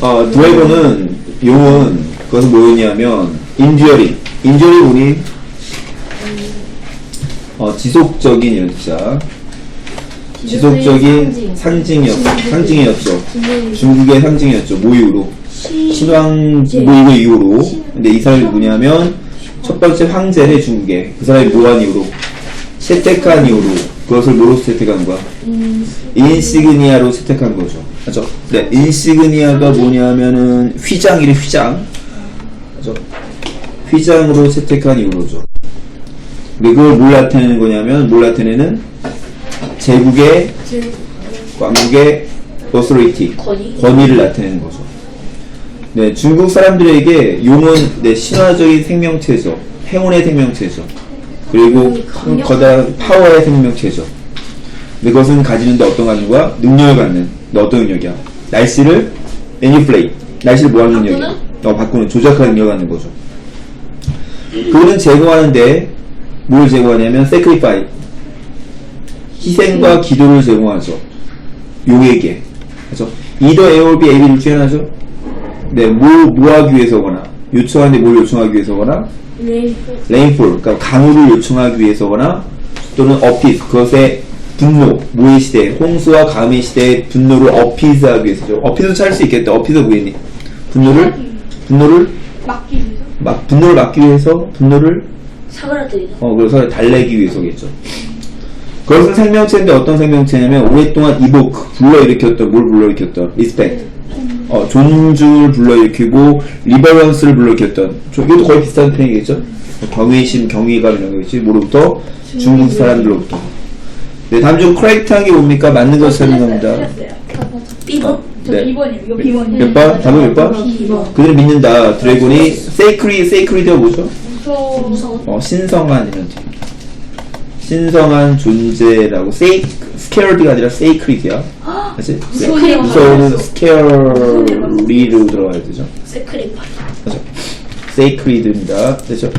어, 드라이버는 용은 그것은 뭐였냐면 인듀어링. 인듀어링 우리 어, 지속적인 연자 지속적인 상징이었, 상징이었죠 중국의 상징이었죠. 모유로. 신왕 모이고 이후로. 근데 이 사람이 누구냐면 첫 번째 황제네 중국에 그 사람이 뭐한 이후로. 채택한 이후로. 그것을 뭐로 채택한 거야. 인시그니아로 채택한 거죠 맞죠? 네 인시그니아가 뭐냐면은 휘장이래 휘장 맞죠? 휘장으로 채택한 이후로죠 근데 그걸 뭘 나타내는 거냐면 뭘 나타내는 제국의 왕국의 authority 권위? 권위 를 나타내는 거죠. 네, 중국 사람들에게 용은 네, 신화적인 생명체죠. 행운의 생명체죠. 그리고 큰 거대한 파워의 생명체죠. 근데 그것은 가지는데 어떤 가지과 능력을 갖는. 어떤 능력이야? 날씨를 매니플레이. 날씨를 뭐하는 능력이야? 어, 바꾸는, 조작하는 능력을 갖는 거죠. 그거는 제공하는데 뭘 제공하냐면 sacrifice. 희생과 기도를 제공하죠. 용에게. 그죠? either A or B, A, B를 중에 하나죠. 네, 뭐, 뭐 하기 위해서거나, 요청하는데 뭘 요청하기 위해서거나, rainfall, 그러니까 강우를 요청하기 위해서거나, 또는 appease, 그것의 분노, 모의 시대, 홍수와 가뭄의 시대의 분노를 appease하기 위해서죠. appease 찾을 수 있겠다. appease 뭐겠니? 분노를, 분노를, 막기 위해서. 막, 분노를 막기 위해서, 분노를, 사그라들이다. 어, 그래서 달래기 위해서겠죠. 그것은 생명체인데 어떤 생명체냐면 오랫동안 이복 불러일으켰던 뭘 불러일으켰던 리스펙트 어, 존중을 불러일으키고 리버런스를 불러일으켰던 저- 이것도 거의 비슷한 표현이겠죠 경외심 경외감 이런 거겠지 뭐로부터 중국 사람들로부터 네 다음 중 커렉트 한 게 뭡니까 맞는 것을 찾는 겁니다 삐버? 저 네. 2번이요. 이거 B번이요. 몇 번? 답은 몇 번? B번. 그들을 믿는다 드래곤이 세이크리 세이크리드가 뭐죠? 무서워. 무서워. 어, 신성한 이런 뜻. 신성한 존재라고 세이 스케어드가 아니라 세이크리드야. 그렇지? 무서운 무서워는 스케어리로 들어가야 되죠. 세크리파이. 그렇죠? 세이크리드입니다. 그렇죠?